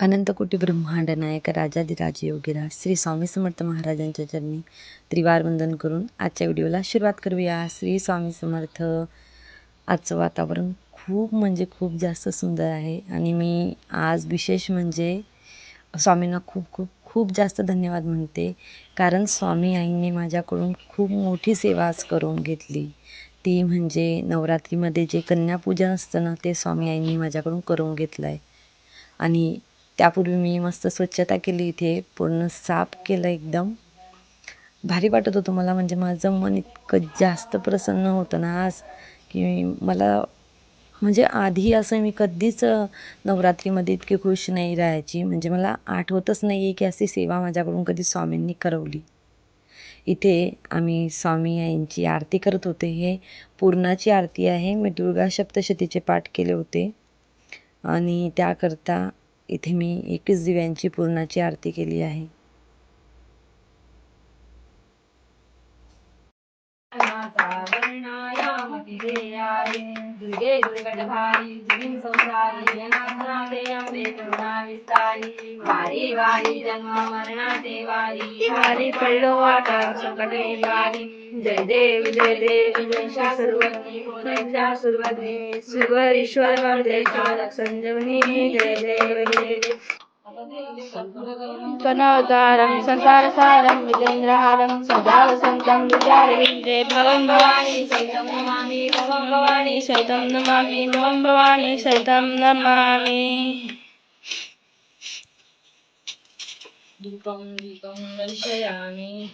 अनंतकोटी ब्रह्मांड नायक राजाधिराज योगीराज श्री स्वामी समर्थ महाराजांच्या चरणी त्रिवार वंदन करून आजच्या व्हिडिओला सुरुवात करूया. श्री स्वामी समर्थ आजचं वातावरण खूप म्हणजे खूप जास्त सुंदर आहे आणि मी आज विशेष म्हणजे स्वामींना खूप खूप खूप जास्त धन्यवाद म्हणते. कारण स्वामी आईने माझ्याकडून खूप मोठी सेवा आज करून घेतली. ती म्हणजे नवरात्रीमध्ये जे कन्यापूजन असतं ना ते स्वामी आईंनी माझ्याकडून करून घेतलं आहे आणि त्यापूर्वी मी मस्त स्वच्छता केली इथे पूर्ण साफ केलं एकदम. भारी वाटत होतं मला म्हणजे माझं मन इतकं जास्त प्रसन्न होतं ना आज की मला म्हणजे आधी असं मी कधीच नवरात्रीमध्ये इतकी खुश नाही राहायची. म्हणजे मला आठवतच नाही आहे की अशी सेवा माझ्याकडून कधी स्वामींनी करवली. इथे आम्ही स्वामी यांची आरती करत होते. हे पूर्णाची आरती आहे. मी दुर्गा सप्तशतीचे पाठ केले होते. आणि त्याकरता इथे मी एकवीस दिव्यांची पूर्णाची आरती केली आहे. दुर्गे दुर्गटभारी संसारी वारी वारी जन्म मरणाते वारी वारी पडलो वाटा जय देव जय देव जय सर्वज्ञ पूजा संजीवनी जय देव जय देव। कनवतारं संसारसारं विजेन्द्रहारं सदा वसन्तं विद्यारविन्दे भवं भवानी सैतं नमामि भवं भवानी सैतं नमामि भवं भवानी सैतं नमामि। दीपं दीपं दर्शयामि।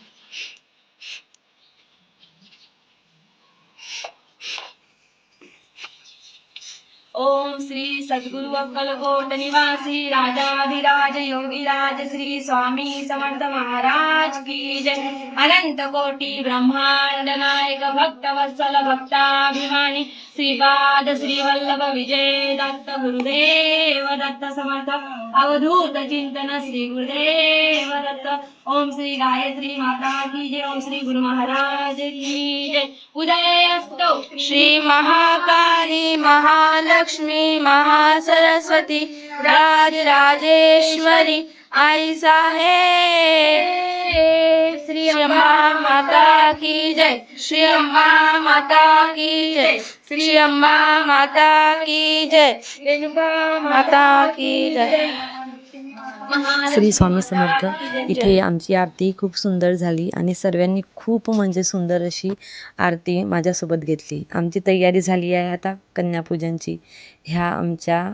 ओम श्री सद्गुरु अक्कलकोट निवासी राजाधिराज योगीराज श्री स्वामी समर्थ महाराज की जय। अनंत कोटी ब्रह्मांड नायक भक्त वत्सल भक्ताभिमानी। श्रीपाद श्रीवल्लभ विजय दत्त गुरुदेव दत्त समर्थ अवधूत चिंतन श्री गुरुदेव दत्त ओम श्री गायत्री माता की जय। ओम श्री गुरु महाराज की जय। उदय असतो श्री महाकाली महालक्ष्मी महासरस्वती राज राजेश्वरी आई है श्री अम्मा माता की जय. श्री अम्मा माता की जय. श्री अम्मा माता की जय. रेणुका माता की जय. श्री स्वामी समर्थ. इथे आमची आरती खूप सुंदर झाली आणि सर्वांनी खूप म्हणजे सुंदर अशी आरती माझ्यासोबत घेतली. आमची तयारी झाली आहे आता कन्यापूजनची. ह्या आमच्या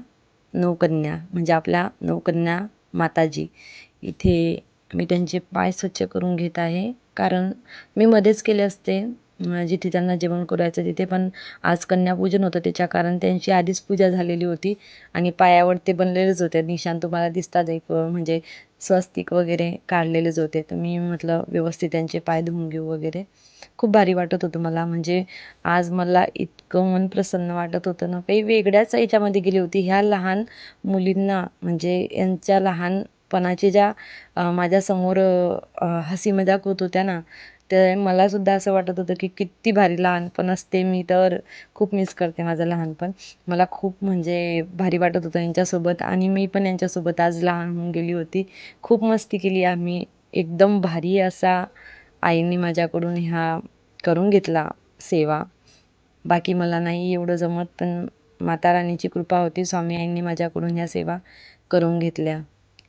नवकन्या म्हणजे आपल्या नवकन्या माताजी. इथे मी त्यांचे पाय स्वच्छ करून घेत आहे. कारण मी मध्येच केले असते जिथे त्यांना जेवण करायचं तिथे पण आज कन्यापूजन होतं. त्याच्या कारण त्यांची आधीच पूजा झालेली होती आणि पायावर ते बनलेलेच होते. निशाण तुम्हाला दिसतात एक म्हणजे स्वस्तिक वगैरे काढलेलेच होते. तर मी म्हटलं व्यवस्थित त्यांचे पाय धुवून घेऊ वगैरे. खूप भारी वाटत होतं मला. म्हणजे आज मला इतकं मन प्रसन्न वाटत होतं ना. काही वेगळ्याच याच्यामध्ये गेली होती. ह्या लहान मुलींना म्हणजे यांच्या लहान लहानपणाचे ज्या माझ्यासमोर हसी मजाक होत होत्या ना तर मलासुद्धा असं वाटत होतं की किती भारी लहानपण असते मी तर. खूप मिस करते माझं लहानपण. मला खूप म्हणजे भारी वाटत होतं यांच्यासोबत आणि मी पण यांच्यासोबत आज लहान होऊन गेली होती. खूप मस्ती केली आम्ही. एकदम भारी असा आईने माझ्याकडून ह्या करून घेतला सेवा. बाकी मला नाही एवढं जमत पण माता राणीची कृपा होती. स्वामी आईंनी माझ्याकडून ह्या सेवा करून घेतल्या.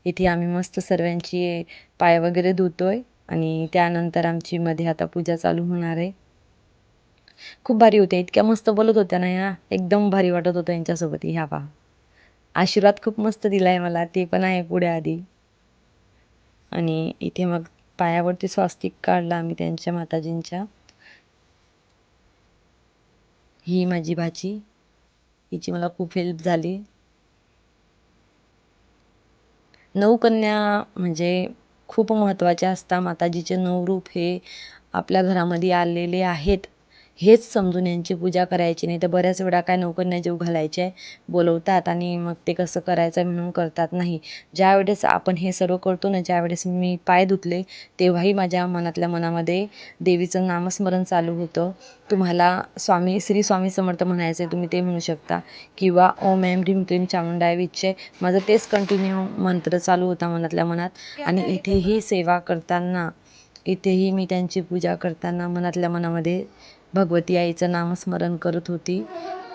इथे आम्ही मस्त सर्वांची पाय वगैरे धुतो आहे आणि त्यानंतर आमची मध्ये आता पूजा चालू होणार आहे. खूप भारी होत्या. इतक्या मस्त बोलत होत्या ना ह्या एकदम भारी वाटत होतं यांच्यासोबत. ह्या पहा. आशीर्वाद खूप मस्त दिला आहे मला. ते पण आहे पुढे आधी. आणि इथे मग पायावरती स्वास्तिक काढला आम्ही त्यांच्या माताजींच्या. ही माझी भाची. हिची मला खूप हेल्प झाली. नऊ कन्या म्हणजे खूप महत्त्वाचे असता माताजीचे नऊ रूप हे आपल्या घरामध्ये आलेले आहेत. हेच समजून यांची पूजा करायची नाही तर बऱ्याच वेळा काय नोकरांना जीव घालायचे आहे बोलवतात आणि मग ते कसं करायचं म्हणून करतात नाही. ज्यावेळेस आपण हे सर्व करतो ना ज्यावेळेस मी पाय धुतले तेव्हाही माझ्या मनातल्या मनामध्ये देवीचं नामस्मरण चालू होतं. तुम्हाला स्वामी श्री स्वामी समर्थ म्हणायचं आहे तुम्ही ते म्हणू शकता. किंवा ओम एम ह्रीम क्लीम चामुंडाय विच्चे माझं तेच कंटिन्यू मंत्र चालू होता मनातल्या मनात. आणि इथेही सेवा करताना इथेही मी त्यांची पूजा करताना मनातल्या मनामध्ये भगवती आईचं नामस्मरण करत होती.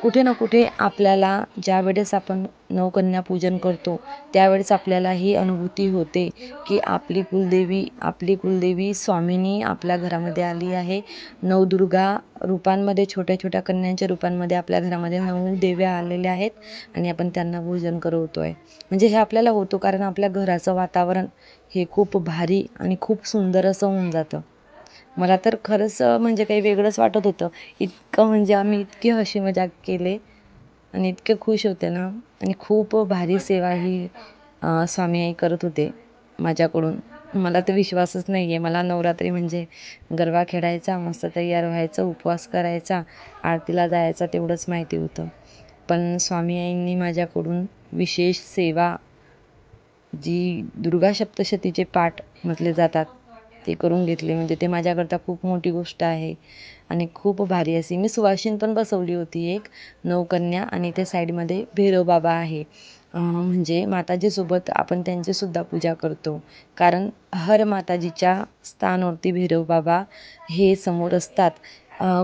कुठे ना कुठे आपल्याला ज्यावेळेस आपण नवकन्या पूजन करतो त्यावेळेस आपल्याला ही अनुभूती होते की आपली कुलदेवी आपली कुलदेवी स्वामिनी आपल्या घरामध्ये आली आहे. नवदुर्गा रूपांमध्ये छोट्या छोट्या कन्यांच्या रूपांमध्ये आपल्या घरामध्ये नऊ देव्या आलेल्या आहेत आणि आपण त्यांना पूजन करवतो आहे म्हणजे हे आपल्याला होतो कारण आपल्या घराचं वातावरण हे खूप भारी आणि खूप सुंदर असं होऊन जातं. मला तर खरंच म्हणजे काही वेगळंच वाटत होतं. इतकं म्हणजे आम्ही इतके हशी मजाक केले आणि इतके खुश होते ना. आणि खूप भारी सेवा ही स्वामी आई करत होते माझ्याकडून. मला तर विश्वासच नाही आहे मला नवरात्री म्हणजे गरबा खेळायचा मस्त तयार व्हायचं उपवास करायचा आरतीला जायचा तेवढंच माहिती होतं. पण स्वामी आईंनी माझ्याकडून विशेष सेवा जी दुर्गा सप्तशतीचे पाठ म्हटले जातात ते करून घेतले. म्हणजे ते माझ्याकरता खूप मोठी गोष्ट आहे. आणि खूप भारी अशी. मी सुवासिनी पण बसवली होती एक. नवकन्या आणि त्या साईडमध्ये भैरवबाबा आहे. म्हणजे माताजीसोबत आपण त्यांचीसुद्धा पूजा करतो. कारण हर माताजीच्या स्थानावरती भैरवबाबा हे समोर असतात.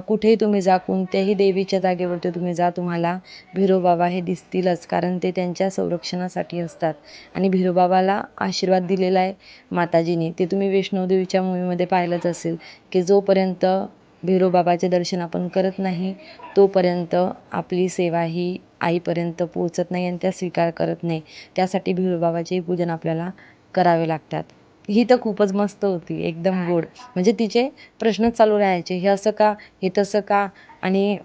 कुठेही तुम्ही जा कोणत्याही देवीच्या जागेवरती तुम्ही जा तुम्हाला भिरोबाबा हे दिसतीलच कारण ते त्यांच्या संरक्षणासाठी असतात. आणि भिरोबाबाला आशीर्वाद दिलेला आहे माताजीने. ते तुम्ही वैष्णवदेवीच्या मूवीमध्ये पाहिलंच असेल की जोपर्यंत भिरोबाबाचे दर्शन आपण करत नाही तोपर्यंत आपली सेवा ही आईपर्यंत पोचत नाही आणि त्या स्वीकार करत नाही. त्यासाठी भिरोबाबाचेही पूजन आपल्याला करावे लागतात. ही तर खूपच मस्त होती एकदम गोड. म्हणजे तिचे प्रश्नच चालू राहायचे हे असं का हे तसं का? आणि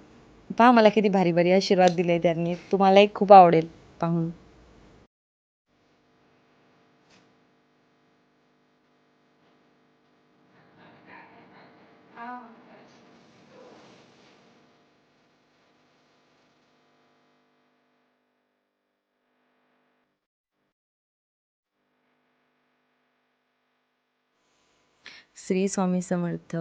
पहा मला किती भारी भारी आशीर्वाद दिले त्यांनी. तुम्हालाही खूप आवडेल पाहून. श्री स्वामी समर्थ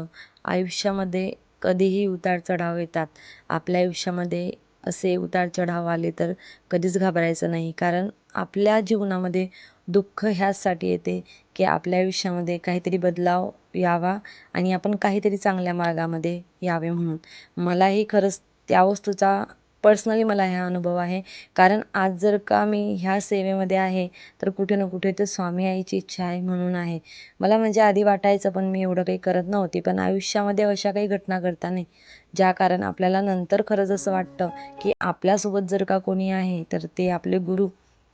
आयुष्यामध्ये कधीही उतार चढाव येतात. आपल्या आयुष्यामध्ये असे उतार चढाव आले तर कधीच घाबरायचं नाही. कारण आपल्या जीवनामध्ये दुःख ह्याचसाठी येते की आपल्या आयुष्यामध्ये काहीतरी बदलाव यावा आणि आपण काहीतरी चांगल्या मार्गामध्ये यावे म्हणून. मलाही खरंच त्या वस्तूचा पर्सनली मला हा अनुभव आहे. कारण आज जर का मी ह्या सेवेमध्ये आहे तर कुठे ना कुठे तर स्वामी आईची इच्छा आहे म्हणून आहे. मला म्हणजे आधी वाटायचं पण मी एवढं काही करत नव्हती. पण आयुष्यामध्ये अशा काही घटना घडता नाही. ज्या कारण आपल्याला नंतर खरंच असं वाटतं की आपल्यासोबत जर का कोणी आहे तर ते आपले गुरु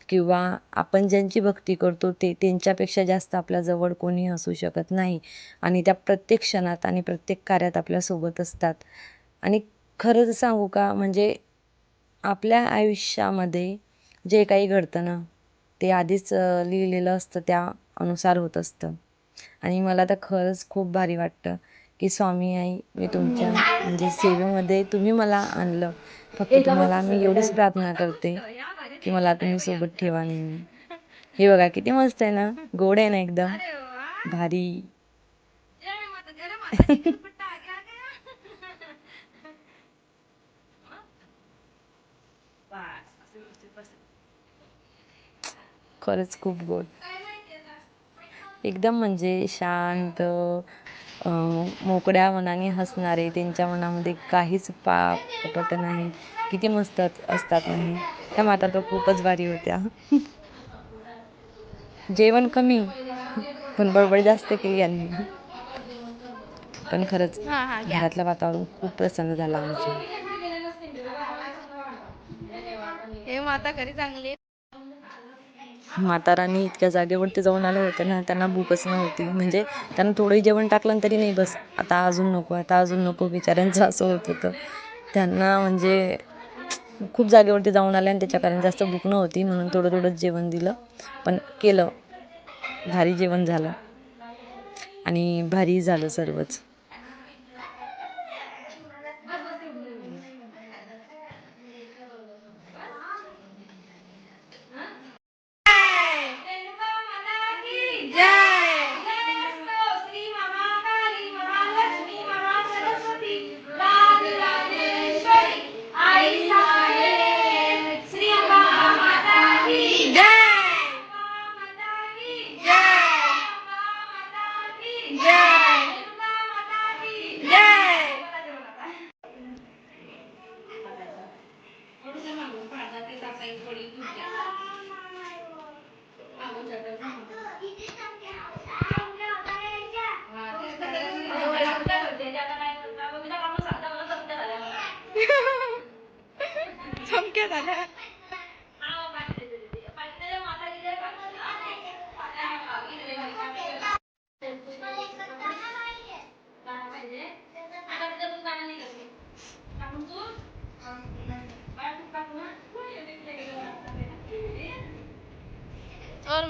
किंवा आपण ज्यांची भक्ती करतो ते त्यांच्यापेक्षा जास्त आपल्याजवळ कोणी असू शकत नाही. आणि त्या प्रत्येक क्षणात आणि प्रत्येक कार्यात आपल्यासोबत असतात. आणि खरंच सांगू का म्हणजे आपल्या आयुष्यामध्ये जे काही घडतं ना ते आधीच लिहिलेलं असतं त्या अनुसार होत असतं. आणि मला तर खरंच खूप भारी वाटतं की स्वामी आई मी तुमच्या म्हणजे सेवेमध्ये तुम्ही मला आणलं. फक्त तुम्हाला मी एवढीच प्रार्थना करते की मला तुम्ही सोबत ठेवा नेहमी. हे बघा किती मस्त आहे ना? गोड आहे ना एकदम? भारी. खरंच खूप गोड. एकदम म्हणजे शांत मोकळ्या मनाने हसणारे त्यांच्या मनामध्ये काहीच पाप कपट नाही. किती मस्त असतात नाही त्या माता तर खूपच भारी होत्या. जेवण कमी पण बडबड जास्त केली यांनी. पण खरंच घरातलं वातावरण खूप प्रसन्न झालं आमच्या हे माता घरी चांगली माता राणी इतक्या जागेवरती जाऊन आल्या होत्या ना त्यांना भूकच नव्हती. म्हणजे त्यांना थोडंही जेवण टाकलं तरी नाही बस. आता अजून नको आता अजून नको बिचाऱ्यांचं असं होत होतं त्यांना म्हणजे खूप जागेवरती जाऊन आल्या आणि त्याच्या कारण जास्त भूक नव्हती म्हणून थोडं थोडंच जेवण दिलं. पण केलं. भारी जेवण झालं. आणि भारी झालं सर्वच.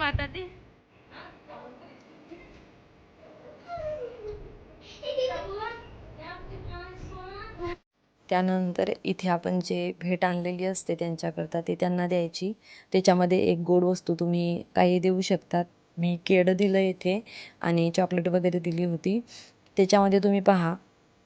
और आता ते त्यानंतर इथे आपण जे भेट आणलेली असते त्यांच्याकरता ते त्यांना द्यायची. त्याच्यामध्ये एक गोड वस्तू तुम्ही काही देऊ शकतात. मी केळं दिलं इथे आणि चॉकलेट वगैरे दिली होती. त्याच्यामध्ये तुम्ही पहा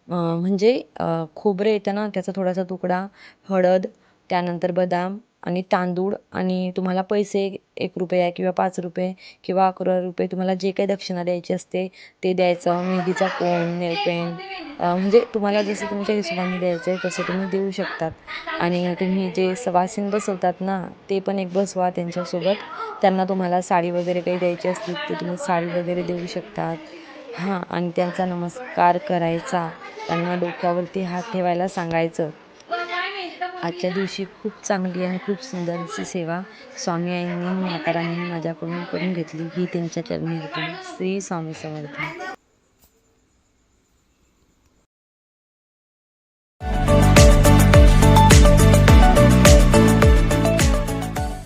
म्हणजे खोबरे खोबरं येतं ना त्याचा थोडासा तुकडा हळद त्यानंतर बदाम आणि तांदूळ आणि तुम्हाला पैसे एक रुपया किंवा पाच रुपये किंवा अकरा रुपये तुम्हाला जे काही दक्षिणा द्यायची असते ते द्यायचं. मेहंदीचा कोन नेलपेंट म्हणजे तुम्हाला जसं तुमच्या हिशोबाने द्यायचं आहे तसं तुम्ही देऊ शकतात. आणि तुम्ही जे सवासीन बसवतात ना ते पण एक बसवा त्यांच्यासोबत. त्यांना तुम्हाला साडी वगैरे काही द्यायची असली तर तुम्ही साडी वगैरे देऊ शकतात. हां आणि त्यांचा नमस्कार करायचा. त्यांना डोक्यावरती हात ठेवायला सांगायचं. आजच्या दिवशी खूप चांगली आणि खूप सुंदर अशी सेवा स्वामी आईंनी माता राणींनी माझ्याकडून करून घेतली. ही त्यांच्या चरणी होती. श्री स्वामी समर्थ.